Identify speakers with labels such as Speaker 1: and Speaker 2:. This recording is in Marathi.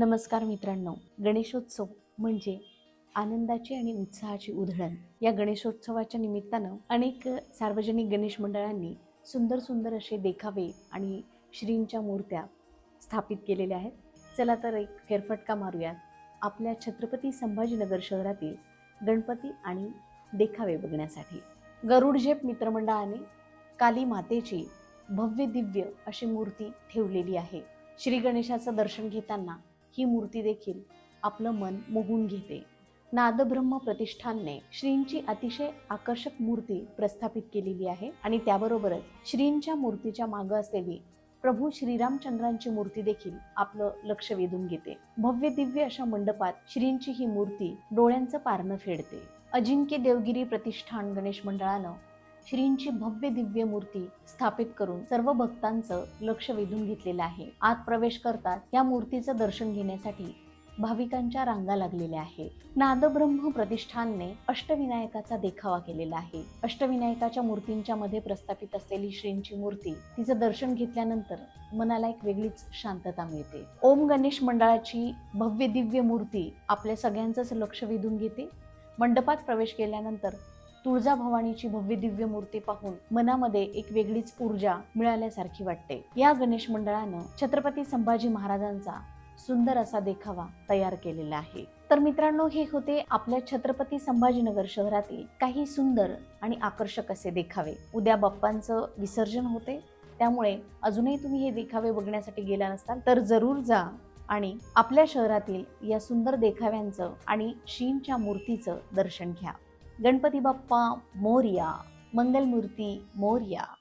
Speaker 1: नमस्कार मित्रांनो. गणेशोत्सव म्हणजे आनंदाची आणि उत्साहाची उधळण. या गणेशोत्सवाच्या निमित्तानं अनेक सार्वजनिक गणेश मंडळांनी सुंदर सुंदर असे देखावे आणि श्रींच्या मूर्त्या स्थापित केलेल्या आहेत. चला तर एक फेरफटका मारूयात. आपल्या छत्रपती संभाजीनगर शहरातील गणपती आणि देखावे बघण्यासाठी. गरुड झेप मित्रमंडळाने काली मातेची भव्य दिव्य अशी मूर्ती ठेवलेली आहे. श्री गणेशाचं दर्शन घेताना ही मूर्ती देखील आपलं मन मोहून घेते. नादब्रह्म प्रतिष्ठानने श्रींची अतिशय आकर्षक मूर्ती प्रस्थापित केलेली आहे आणि त्याबरोबरच श्रींच्या मूर्तीच्या मागं असलेली प्रभू श्रीरामचंद्रांची मूर्ती देखील आपलं लक्ष वेधून घेते. भव्य दिव्य अशा मंडपात श्रींची ही मूर्ती डोळ्यांचं पारणं फेडते. अजिंक्य देवगिरी प्रतिष्ठान गणेश मंडळानं श्रींची भव्य दिव्य मूर्ती स्थापित करून सर्व भक्तांचं लक्ष वेधून घेतलेलं आहे. आत प्रवेश करतात या मूर्तीचं दर्शन घेण्यासाठी भाविकांच्या रांगा लागलेल्या आहेत. नादब्रह्म प्रतिष्ठानने अष्टविनायकाचा देखावा केलेला आहे. अष्टविनायकाच्या मूर्तींच्या मध्ये प्रस्थापित असलेली श्रींची मूर्ती तिचं दर्शन घेतल्यानंतर मनाला एक वेगळीच शांतता मिळते. ओम गणेश मंडळाची भव्य दिव्य मूर्ती आपल्या सगळ्यांचंच लक्ष वेधून घेते. मंडपात प्रवेश केल्यानंतर तुळजाभवानीची भव्य दिव्य मूर्ती पाहून मनामध्ये एक वेगळीच ऊर्जा मिळाल्यासारखी वाटते. या गणेश मंडळानं छत्रपती संभाजी महाराजांचा सुंदर असा देखावा तयार केलेला आहे. तर मित्रांनो हे होते आपल्या छत्रपती संभाजीनगर शहरातील काही सुंदर आणि आकर्षक असे देखावे. उद्या बाप्पांचं विसर्जन होते. त्यामुळे अजूनही तुम्ही हे देखावे बघण्यासाठी गेला नसताल तर जरूर जा आणि आपल्या शहरातील या सुंदर देखाव्यांचं आणि शीनच्या मूर्तीचं दर्शन घ्या. गणपती बाप्पा मोर्या मंगलमूर्ती मोर्या.